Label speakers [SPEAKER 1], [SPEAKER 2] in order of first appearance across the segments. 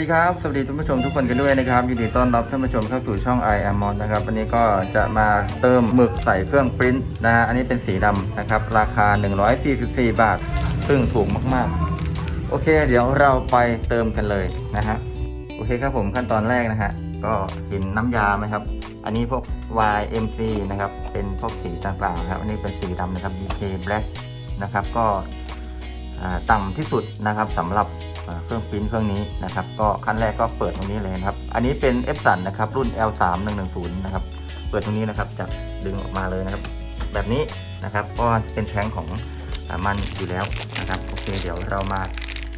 [SPEAKER 1] สวัสดีครับ สวัสดีท่านผู้ชมทุกคนกันด้วยนะครับ ยินดีต้อนรับท่านผู้ชมเข้าสู่ช่อง i am on นะครับ วันนี้ก็จะมาเติมหมึกใส่เครื่องปริ้นนะฮะ อันนี้เป็นสีดำนะครับ ราคา 144 บาท ซึ่งถูกมากๆ โอเค เดี๋ยวเราไปเติมกันเลยนะฮะ โอเคครับผมขั้นตอนแรกนะฮะ ก็เห็นน้ำยาไหมครับ อันนี้พวก YMC นะครับ เป็นพวกสีต่างๆครับ อันนี้เป็นสีดำนะครับ BK Black นะครับ ก็ต่ำที่สุดนะครับสำหรับ เครื่องปริ้นท์เครื่องนี้นะครับ ก็ขั้นแรกก็เปิดตรงนี้เลยนะครับ อันนี้เป็น f อ a n นะครับรุ่น L3 110 นะครับ เปิดตรงนี้นะครับจะดึงออกมาเลยนะครับ แบบนี้นะครับก็เป็นแท้งของมันอยู่แล้วนะครับ โอเค เดี๋ยวเรามา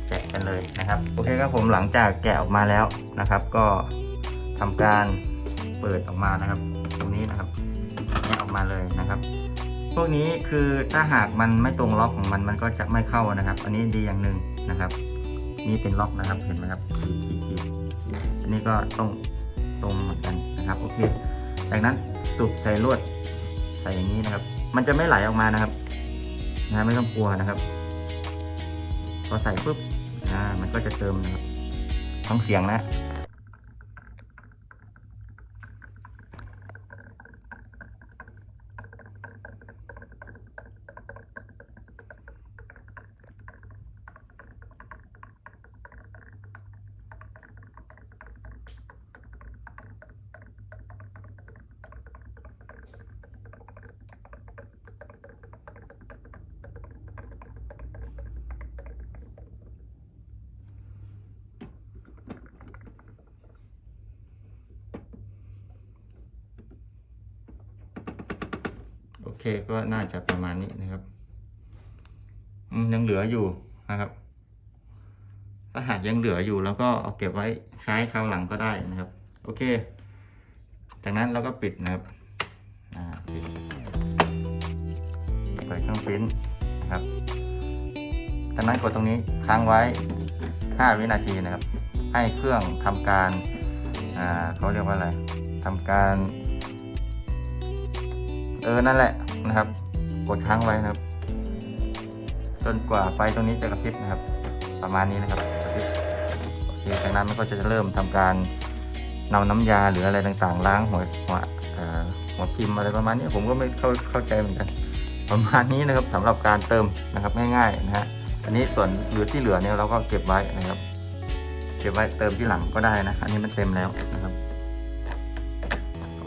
[SPEAKER 1] แกะกันเลยนะครับ โอเคครับผมหลังจากแกะออกมาแล้วนะครับ ก็ทำการเปิดออกมานะครับ ตรงนี้นะครับแกะออกมาเลยนะครับพวกนี้คือถ้าหากมันไม่ตรงล็อกของมันมันก็จะไม่เข้านะครับ อันนี้ดีอย่างหนึ่งนะครับ นี่เป็นล็อกนะครับเห็นไหมครับขีดขีดขีดอันนี้ก็ต้องตรงเหมือนกันนะครับโอเคจากนั้นสุกใส่ลวดใส่อย่างนี้นะครับ มันจะไม่ไหลออกมานะครับนะไม่ต้องกลัวนะครับพอใส่ปุ๊บอ่ามันก็จะเติมนะครับท้องเสียงนะ เคก็น่าจะประมาณนี้นะครับยังเหลืออยู่นะครับ ถ้าหากยังเหลืออยู่แล้วก็เอาเก็บไว้ใช้คราวหลังก็ได้นะครับ โอเค จากนั้นเราก็ปิดนะครับปิดเปิดเครื่องปริ้นท์นะครับจากนั้นกดตรงนี้ค้างไว้ 5 วินาทีนะครับ ให้เครื่องทำการเขาเรียกว่าอะไรทำการ เออ นั่นแหละนะครับ กดค้างไว้นะครับ จนกว่าไฟตรงนี้จะกระพริบนะครับ ประมาณนี้นะครับกระพริบโอเคจากนั้นมันก็จะเริ่มทำการนำน้ำยาหรืออะไรต่างๆ ล้างหัวหัวเอ่อหัวพิมพ์อะไรประมาณนี้ผมก็ไม่เข้าเข้าใจเหมือนกัน ประมาณนี้นะครับสำหรับการเติมนะครับง่ายๆนะฮะอันนี้ส่วนเหลือที่เหลือเนี่ยเราก็เก็บไว้นะครับ เก็บไว้เติมที่หลังก็ได้นะอันนี้มันเต็มแล้วนะครับ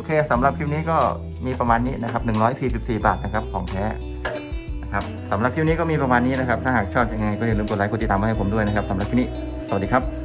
[SPEAKER 1] เคสำหรับคลิปนี้ก็มีประมาณนี้นะครับ144 บาทนะครับของแท้นะครับสำหรับคลิปนี้ก็มีประมาณนี้นะครับ ถ้าหากชอบยังไงก็อย่าลืมกดไลค์กดติดตามมาให้ผมด้วยนะครับสำหรับคลิปนี้ สวัสดีครับ